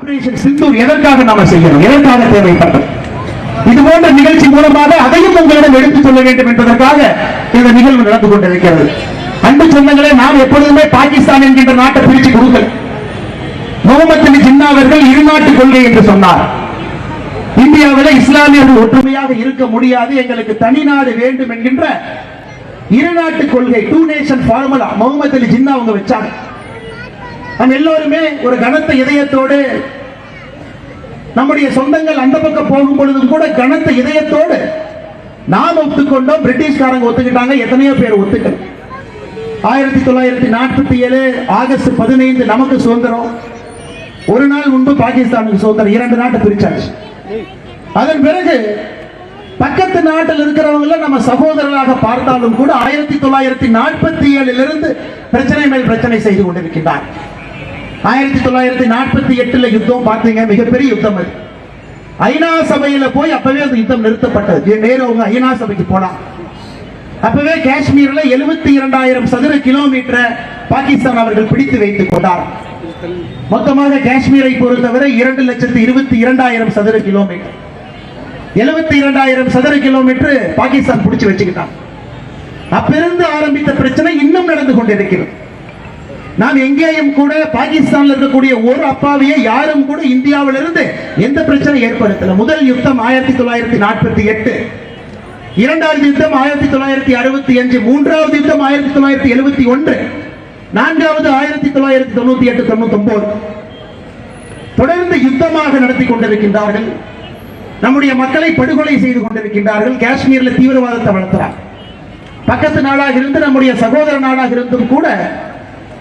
Operation Sindoor எதற்காக நாம செய்யணும்? எதற்காக தேவைப்பட்டது? இது போன்ற நிகழ்ச்சி மூலமாக அதையும் உங்களிடம் எடுத்துச் சொல்ல வேண்டும் என்பதற்காக இந்த நிகழ்வு நடந்து கொண்டிருக்கிறது. அன்பு சொந்தங்களே நாம் எப்பொழுதுமே பாகிஸ்தான் என்கின்ற நாட்டை பிரித்து கொடுக்கல. முகமது அலி ஜின்னா அவர்கள் இருநாட்டு கொள்கை என்று சொன்னார். இந்தியாவில் இஸ்லாமியர்கள் ஒற்றுமையாக இருக்க முடியாது. எங்களுக்கு தனி நாடு வேண்டும் என்கின்ற இருநாட்டு கொள்கை two nation formula Muhammad Ali Jinnah அவங்க வச்சாங்க. நம்ம எல்லோருமே ஒரு கனத்த இதயத்தோடு நம்முடைய சொந்தங்கள் அந்த பக்கம் போகும் பொழுதும் கூட கனத்த இதயத்தோடு நாம் ஒத்துக்கொண்டோம். பிரிட்டிஷ்காரங்க ஒத்துக்கிட்டாங்க எத்தனையோ பேர் ஒத்துக்கல. ஆயிரத்தி தொள்ளாயிரத்தி நாற்பத்தி ஏழு ஆகஸ்ட் பதினைந்து நமக்கு சுதந்திரம். ஒரு நாள் முன்பு பாகிஸ்தானுக்கு சுதந்திரம் இரண்டு நாட்டை பிரிச்சாச்சு. அதன் பிறகு பக்கத்து நாட்டில் இருக்கிறவங்கள நம்ம சகோதரராக பார்த்தாலும் கூட ஆயிரத்தி தொள்ளாயிரத்தி நாற்பத்தி ஏழிலிருந்து பிரச்சனை மேல் பிரச்சனை செய்து கொண்டிருக்கின்றார் ஆயிரத்தி தொள்ளாயிரத்தி நாற்பத்தி எட்டுல யுத்தம் பார்த்தீங்க மிகப்பெரிய யுத்தம் அது. ஐநா சபையில போய் அப்பவே அந்த யுத்தம் நிறுத்தப்பட்டது. நேரம் ஐநா சபைக்கு போனா அப்பவே காஷ்மீர்ல எழுபத்தி இரண்டாயிரம் சதுர கிலோமீட்டரை பாகிஸ்தான் அவர்கள் பிடித்து வைத்துக் கொண்டார். மொத்தமாக காஷ்மீரை பொறுத்தவரை இரண்டு லட்சத்தி இருபத்தி இரண்டாயிரம் சதுர கிலோமீட்டர். எழுபத்தி இரண்டாயிரம் சதுர கிலோமீட்டர் பாகிஸ்தான் பிடிச்சு வச்சுக்கிட்டான் அப்பிருந்து ஆரம்பித்த பிரச்சனை இன்னும் நடந்து கொண்டிருக்கிறது. நாம் எங்கேயும் கூட பாகிஸ்தான்ல இருக்கக்கூடிய ஒரு அப்பாவியை யாரும் கூட இந்தியாவிலிருந்து எந்த பிரச்சனை ஏற்படுத்தல. முதல் யுத்தம் ஆயிரத்தி தொள்ளாயிரத்தி நாற்பத்தி எட்டு. இரண்டாவது யுத்தம் ஆயிரத்தி தொள்ளாயிரத்தி அறுபத்தி அஞ்சு. மூன்றாவது யுத்தம் ஆயிரத்தி தொள்ளாயிரத்தி எழுபத்தி ஒன்று. நான்காவது ஆயிரத்தி தொள்ளாயிரத்தி தொண்ணூத்தி எட்டு தொண்ணூத்தி ஒன்பது தொடர்ந்து யுத்தமாக நடத்தி கொண்டிருக்கின்றார்கள். நம்முடைய மக்களை படுகொலை செய்து கொண்டிருக்கின்றார்கள். காஷ்மீர்ல தீவிரவாதத்தை வளர்த்துறாங்க பக்கத்து நாடாக இருந்து நம்முடைய சகோதர நாடாக இருந்தும் கூட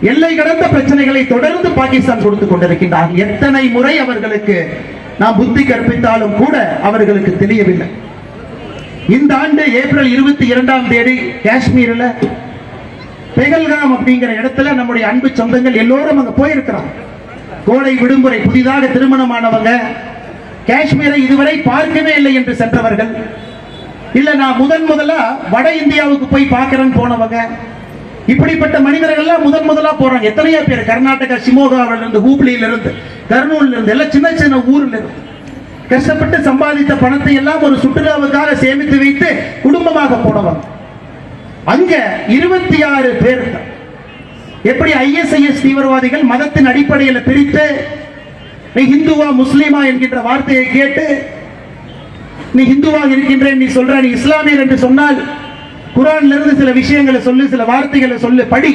எல்லை கடந்த பிரச்சனைகளை தொடர்ந்து பாகிஸ்தான் கொடுத்துக் கொண்டிருக்கின்றார். எத்தனை முறை அவர்களுக்கு நாம் புத்தி கற்பித்தாலும் கூட அவர்களுக்கு தெரியவில்லை. இந்த ஆண்டு ஏப்ரல் இருபத்தி இரண்டாம் தேதி காஷ்மீரில் பெகல்காம் அப்படிங்கிற இடத்துல நம்முடைய அன்பு சொந்தங்கள் எல்லோரும் அங்க போயிருக்கிறாங்க. கோடை விடுமுறை புதிதாக திருமணமானவங்க காஷ்மீரை இதுவரை பார்க்கவே இல்லை என்று சென்றவர்கள். இல்ல நான் முதன் முதலா வட இந்தியாவுக்கு போய் பார்க்கிறேன்னு போனவங்க. இப்படிப்பட்ட மனிதர்கள் எல்லாம் முதன் முதலா போறாங்க. எத்தனையோ பேர் கர்நாடகா சிமோகாவில இருந்து ஹூப்ளியில இருந்து கர்னூல்ல இருந்து எல்லாம் சின்ன சின்ன ஊர்ல இருந்து கஷ்டப்பட்டு சம்பாதித்த பணத்தை எல்லாம் ஒரு சுற்றுலாவுக்காக சேமித்து வைத்து குடும்பமாக போனவங்க. அங்க இருபத்தி ஆறு பேர் எப்படி ஐஎஸ்ஐஎஸ் தீவிரவாதிகள் மதத்தின் அடிப்படையில் பிரித்து நீ ஹிந்துவா முஸ்லீமா என்கின்ற வார்த்தையை கேட்டு நீ ஹிந்துவாக இருக்கின்றேன் நீ சொல்ற நீ இஸ்லாமியர் என்று சொன்னால் குரான்ல இருந்து சில விஷயங்களை சொல்லு சில வார்த்தைகளை சொல்லு படி.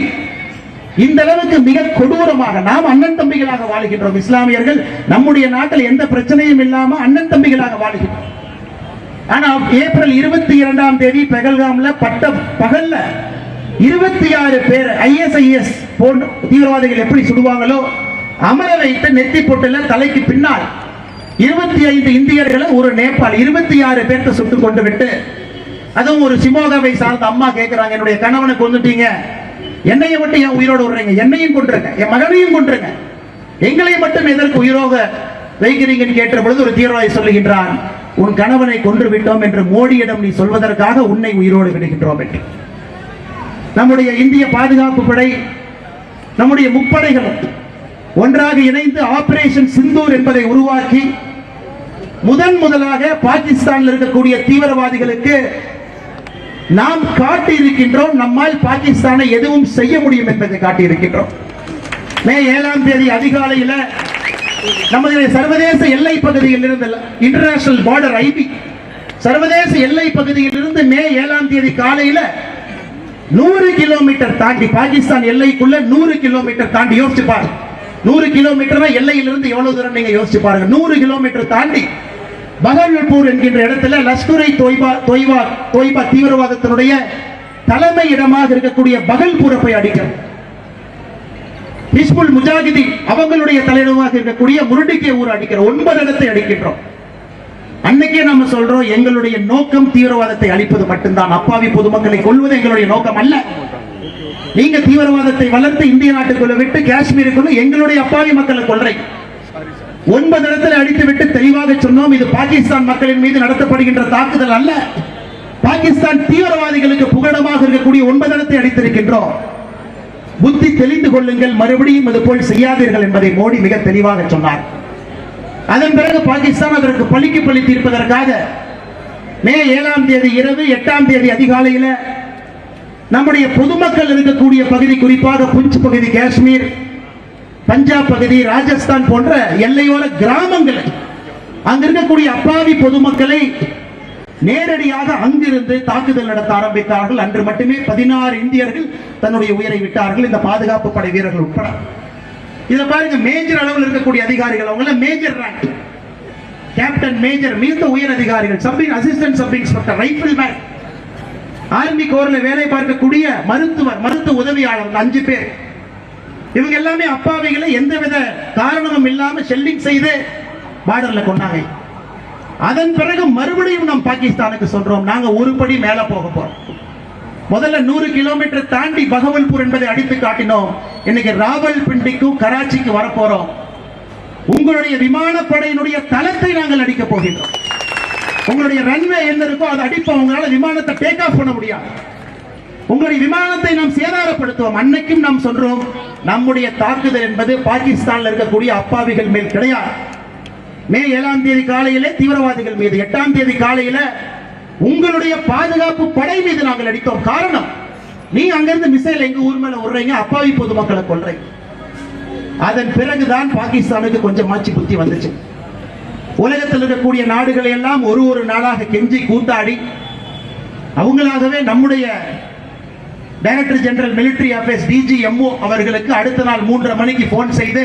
இந்த அளவுக்கு மிக கொடூரமாக நாம் அண்ணன் தம்பிகளாக வாழ்கின்றோம் இஸ்லாமியர்கள். நம்முடைய நாட்டில் எந்த பிரச்சனையும் இல்லாம அண்ணன் தம்பிகளாக வாழ்கின்றோம். ஆனா ஏப்ரல் இருபத்தி இரண்டாம் தேதி பெகல்காம்ல பட்ட பகல்ல இருபத்தி ஆறு பேர் ஐஎஸ்ஐஎஸ் போன்ற தீவிரவாதிகள் எப்படி சுடுவாங்களோ அமர வைத்த நெத்தி பொட்டுல தலைக்கு பின்னால் இருபத்தி ஐந்து இந்தியர்களை ஒரு நேபாள் இருபத்தி ஆறு பேர்த்த சுட்டு கொண்டு விட்டு அதுவும் ஒரு சிமோகாவை சார்ந்த அம்மா கேட்கிறாங்க என்னுடைய கணவனை கொண்டுட்டீங்க என்னையை மட்டும் ஏன் உயிரோடு விடுறீங்க. என்னையும் கொண்டுருங்க என் மகனையும் கொண்டுருங்க எங்களை மட்டும் எதற்கு உயிரோக வைக்கிறீங்கன்னு கேட்ட பொழுது ஒரு தீர்வாய் சொல்லுகின்றான் உன் கணவனை கொன்று விட்டோம் என்று மோடியிடம் நீ சொல்வதற்காக உன்னை உயிரோடு விடுகின்றோம் என்று. நம்முடைய இந்திய பாதுகாப்பு படை நம்முடைய முப்படைகளும் ஒன்றாக இணைந்து ஆபரேஷன் சிந்தூர் என்பதை உருவாக்கி முதன் முதலாக பாகிஸ்தானில் இருக்கக்கூடிய தீவிரவாதிகளுக்கு நாம் காட்டி இருக்கின்றோம் நம்மால் பாகிஸ்தானை எதுவும் செய்ய முடியும் என்பதை காட்டி இருக்கின்றோம் மே ஏழாம் தேதி அதிகாலையில நமது சர்வதேச எல்லை பகுதியில் இருந்து இன்டர்நேஷனல் பார்டர் ஐபி சர்வதேச எல்லை பகுதியில் இருந்து மே ஏழாம் தேதி காலையில நூறு கிலோமீட்டர் தாண்டி பாகிஸ்தான் எல்லைக்குள்ள நூறு கிலோமீட்டர் தாண்டி யோசிச்சு பாருங்க. நூறு கிலோமீட்டர் எல்லையிலிருந்து எவ்வளவு தூரம் நீங்க யோசிச்சு பாருங்க. நூறு கிலோமீட்டர் தாண்டி பகல்பூர் என்கின்ற இடத்துல லஷ்கரை தொய்பா தொய்பா தொய்பா தீவிரவாதத்தினுடைய தலைமை இடமாக இருக்கக்கூடிய பகல்பூரை போய் அடிக்கிறோம். ஹிஸ்புல் முஜாஹிதீன் அவங்களுடைய தலையிடமாக இருக்கக்கூடிய முருடிக்கே ஊர் அடிக்கிறோம். ஒன்பது இடத்தை அடிக்கின்றோம். அன்னைக்கே நம்ம சொல்றோம் எங்களுடைய நோக்கம் தீவிரவாதத்தை அழிப்பது மட்டும்தான். அப்பாவி பொதுமக்களை கொள்வது எங்களுடைய நோக்கம் அல்ல. நீங்க தீவிரவாதத்தை வளர்த்து இந்திய நாட்டுக்குள்ள விட்டு காஷ்மீருக்குள்ள எங்களுடைய அப்பாவி மக்களை கொள்றீங்க ஒன்பது இடத்துல அடித்து விட்டு தெளிவாக சொன்னோம் இது பாகிஸ்தான் மக்களின் மீது நடத்தப்படுகின்ற தாக்குதல் அல்ல. பாகிஸ்தான் தீவிரவாதிகளுக்கு புகழமாக இருக்கக்கூடிய ஒன்பது இடத்தை அடித்திருக்கின்றோம். புத்தி தெளிந்து கொள்ளுங்கள் மறுபடியும் இது போல் செய்யாதீர்கள் என்பதை மோடி மிக தெளிவாக சொன்னார். அதன் பிறகு பாகிஸ்தான் அதற்கு பழிக்கு பழி தீர்ப்பதற்காக மே ஏழாம் தேதி இரவு எட்டாம் தேதி அதிகாலையில் நம்முடைய பொதுமக்கள் இருக்கக்கூடிய பகுதி குறிப்பாக புஞ்ச் பகுதி காஷ்மீர் பஞ்சாப் பகுதி ராஜஸ்தான் போன்ற எல்லையோர கிராமங்களை அங்க இருக்கக்கூடிய அப்பாவி பொதுமக்களை நேரடியாக அங்கிருந்து தாக்குதல் நடத்த ஆரம்பித்தார்கள். அன்று மட்டுமே பதினாறு இந்தியர்கள் தன்னுடைய உயிரை விட்டார்கள். இந்த பாதுகாப்பு படை வீரர்கள் உட்பட. இதை பாருங்க மேஜர் அளவில் இருக்கக்கூடிய அதிகாரிகள் அவங்கள மேஜர் ரேங்க் கேப்டன் மேஜர் மிகுந்த உயர் அதிகாரிகள். Sub assistant sub inspector rifle man army கோர்ல வேலை பார்க்கக்கூடிய மருத்துவர் மருத்துவ உதவியாளர் அஞ்சு பேர். இவங்க எல்லாமே அப்பாவிகளை எந்தவித காரணமும் இல்லாம ஷெல்லிங் செய்து பார்டர்ல கொண்டாங்க. அதன் பிறகு மறுபடியும் நாம் பாகிஸ்தானுக்கு சொல்றோம் நாங்க ஒரு படி மேல போக போறோம். முதல்ல நூறு கிலோமீட்டர் தாண்டி பகவல்பூர் என்பதை அடித்து காட்டினோம். இன்னைக்கு ராவல்பிண்டிக்கும் கராச்சிக்கு வரப்போறோம். உங்களுடைய விமானப்படையினுடைய தளத்தை நாங்கள் அடிக்க போகின்றோம். உங்களுடைய ரன்வே என்ன இருக்கோ அதை அடிப்போம். உங்களால விமானத்தை டேக் ஆஃப் பண்ண முடியாது. உங்களுடைய விமானத்தை நாம் சேதாரப்படுத்துவோம். அன்னைக்கும் நாம் சொல்றோம் நம்முடைய தாக்குதல் என்பது பாகிஸ்தான்ல இருக்கக்கூடிய அப்பாவிகள் மேல் கிடையாது. மே ஏழாம் தேதி காலையில தீவிரவாதிகள் மீது எட்டாம் தேதி காலையில உங்களுடைய பாதுகாப்பு படை மீது நாங்கள் அடித்தோம். காரணம் நீ அங்கிருந்து மிசைல் எங்க ஊர் மேல விடுறீங்க அப்பாவி பொதுமக்களை கொள்றீங்க அதன் பிறகுதான் பாகிஸ்தானுக்கு கொஞ்சம் மாச்சி புத்தி வந்துச்சு. உலகத்தில் இருக்கக்கூடிய நாடுகளை எல்லாம் ஒரு ஒரு நாளாக கெஞ்சி கூத்தாடி அவங்களாகவே நம்முடைய director general military affairs DGMO அவர்களுக்கு அடுத்த நாள் மூன்றரை மணிக்கு போன் செய்து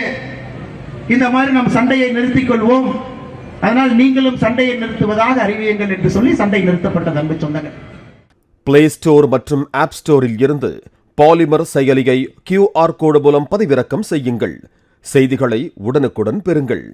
இந்த மாதிரி நம் சண்டையை நிறுத்திக் கொள்வோம். அதனால் நீங்களும் சண்டையை நிறுத்துவதாக அறிவியுங்கள் என்று சொல்லி சண்டை நிறுத்தப்பட்டது அன்பு சொந்தங்கள். பிளே ஸ்டோர் மற்றும் ஆப் ஸ்டோரில் இருந்து பாலிமர் செயலியை கியூஆர் கோடு மூலம் பதிவிறக்கம் செய்யுங்கள். செய்திகளை உடனுக்குடன் பெறுங்கள்.